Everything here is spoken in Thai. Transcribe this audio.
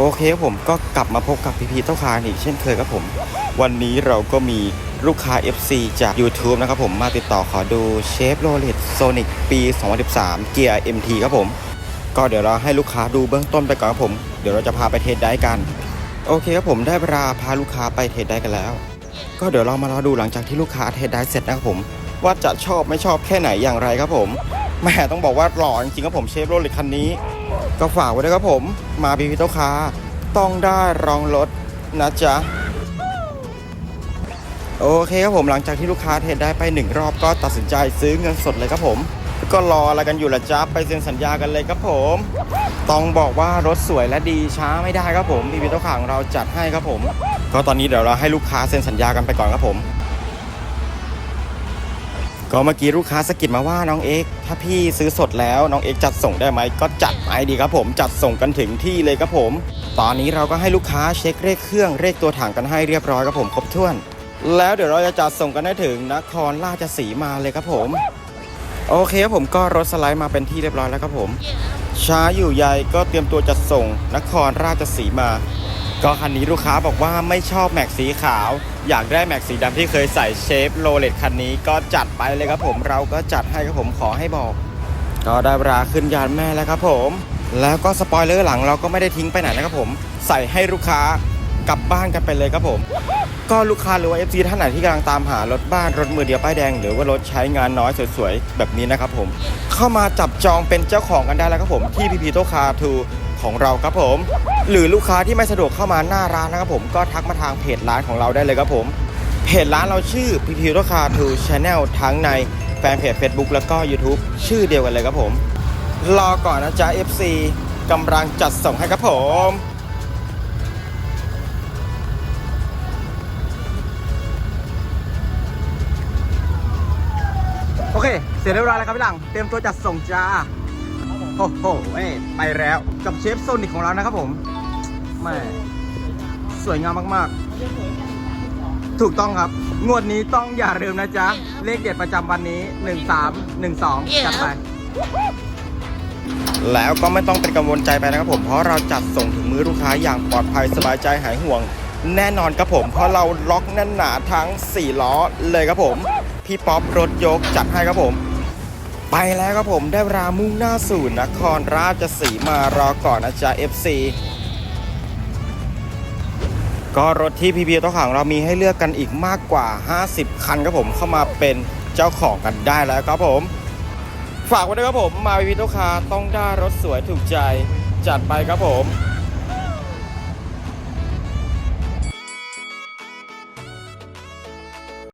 โอเคครับผมก็กลับมาพบกับพีพีเต้าคานอีกเช่นเคยครับผม วันนี้เราก็มีลูกค้า FC จาก YouTube นะครับผมมาติดต่อขอดูเชฟโรเลตโซนิกปี 2013 เกียร์ MT ครับผม ก็เดี๋ยวเราให้ลูกค้าดูเบื้องต้นไปก่อนครับผม เดี๋ยวเราจะพาไปเทสได้กัน โอเคครับผมได้เวลาพาลูกค้าไปเทสได้กันแล้ว ก็เดี๋ยวเรามารอดูหลังจากที่ลูกค้าเทสได้เสร็จนะครับผม ว่าจะชอบไม่ชอบแค่ไหนอย่างไรครับผมแหม่ต้องบอกว่าหล่อจริงๆครับผมเชฟโรเลตคันนี้ ก็ฝากไว้ด้วยครับผม มาพีพีเต้าคาต้องได้รองรถนะจ๊ะ โอเคครับผมหลังจากที่ลูกค้าเทรดได้ไปหนึ่งรอบก็ตัดสินใจซื้อเงินสดเลยครับผม ก็รออะไรกันอยู่ละจ๊ะไปเซ็นสัญญากันเลยครับผม ต้องบอกว่ารถสวยและดีช้าไม่ได้ครับผมพีพีเต้าคาของเราจัดให้ครับผม ก็ตอนนี้เดี๋ยวเราให้ลูกค้าเซ็นสัญญากันไปก่อนครับผม ก็เมื่อกี้ลูกค้าสกิดมาว่าน้องเอกถ้าพี่ซื้อสดแล้วน้องเอกจัดส่งได้ไหมก็จัดไปดีครับผม จัดส่งกันถึงที่เลยครับผม ตอนนี้เราก็ให้ลูกค้าเช็คเลขเครื่องเลขตัวถังกันให้เรียบร้อยครับผมครบถ้วน แล้วเดี๋ยวเราจะจัดส่งกันให้ถึงนครราชสีมาเลยครับผม โอเคครับผมก็รถสไลด์มาเป็นที่เรียบร้อยแล้วครับผม ช้าอยู่ใหญ่ก็เตรียมตัวจัดส่งนครราชสีมา ก็คันนี้ลูกค้าบอกว่าไม่ชอบแม็กสีขาว อยากได้แม็กสีดำที่เคยใส่เชฟโรเลตคันนี้ก็จัดไปเลยครับผมเราก็จัดให้ครับผมขอให้บอก ก็ได้เวลาขึ้นยานแม่แล้วครับผม แล้วก็สปอยเลอร์หลังเราก็ไม่ได้ทิ้งไปไหนนะครับผม ใส่ให้ลูกค้ากลับบ้านกันไปเลยครับผม ก็ลูกค้าหรือว่า FC ท่านไหนที่กำลังตามหารถบ้านรถมือเดียวป้ายแดง หรือว่ารถใช้งานน้อยสวยๆแบบนี้นะครับผม เข้ามาจับจองเป็นเจ้าของกันได้แล้วครับผมที่พีพีโตคาทู ของเราครับผม หรือลูกค้าที่ไม่สะดวกเข้ามาหน้าร้านนะครับผมก็ทักมาทางเพจร้านของเราได้เลยครับผมเพจร้านเราชื่อพีพีโตคาทูชาแนลทั้งในแฟนเพจ Facebook แล้วก็ YouTube ชื่อเดียวกันเลยครับผม รอก่อนนะจ๊ะ FC กำลังจัดส่งให้ครับผมโอเค เสร็จเรียบร้อยแล้วครับพี่หลัง เตรียมตัวจัดส่งจ้า โอ้โหเอ้ยไปแล้วกับเชฟโซนิกของเรานะครับผมแม่สวยงามมากๆ ถูกต้องครับ งวดนี้ต้องอย่าลืมนะจ๊ะ เลขเด็ดประจำวันนี้ 1312จัดไป แล้วก็ไม่ต้องเป็นกังวลใจไปนะครับผม เพราะเราจัดส่งถึงมือลูกค้าอย่างปลอดภัยสบายใจหายห่วง แน่นอนครับผม เพราะเราล็อกแน่นหนาทั้ง 4 ล้อเลยครับผม พี่ป๊อปรถยกจัดให้ครับผม ไปแล้วครับผมได้เวลามุ่งหน้าสู่นครราชสีมารอก่อนนะจ๊ะ FC ก็รถที่พีพีตัวของเรามีให้เลือกกันอีกมากกว่า 50 คันครับผมเข้ามาเป็นเจ้าของกันได้แล้วครับผม ฝากไว้ด้วยครับผมมาพีพีตัวคาต้องได้รถสวยถูกใจจัดไปครับผม